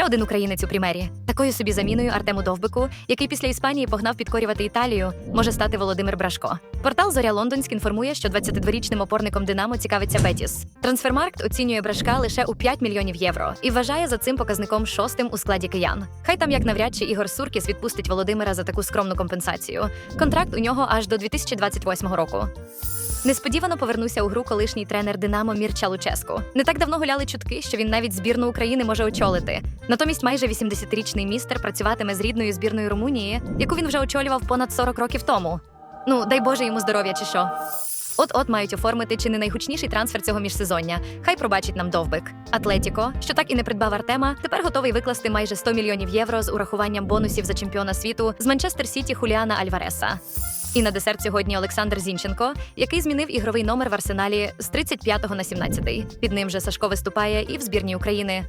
Ще один українець у примері. Такою собі заміною Артему Довбику, який після Іспанії погнав підкорювати Італію, може стати Володимир Брашко. Портал Зоря Лондонськ інформує, що 22-річним опорником Динамо цікавиться Бетіс. Трансфермаркт оцінює Брашка лише у 5 мільйонів євро і вважає за цим показником шостим у складі киян. Хай там як навряд чи Ігор Суркіс відпустить Володимира за таку скромну компенсацію. Контракт у нього аж до 2028 року. Несподівано повернувся у гру колишній тренер Динамо Мірча Луческу. Не так давно гуляли чутки, що він навіть збірну України може очолити. Натомість майже 80-річний містер працюватиме з рідною збірною Румунії, яку він вже очолював понад 40 років тому. Ну, дай Боже йому здоров'я чи що. От-от мають оформити чи не найгучніший трансфер цього міжсезоння. Хай пробачить нам довбик. Атлетіко, що так і не придбав Артема, тепер готовий викласти майже 100 мільйонів євро з урахуванням бонусів за чемпіона світу з Манчестер Сіті Хуліана Альвареса. І на десерт сьогодні Олександр Зінченко, який змінив ігровий номер в арсеналі з 35 на 17. Під ним же Сашко виступає і в збірній України.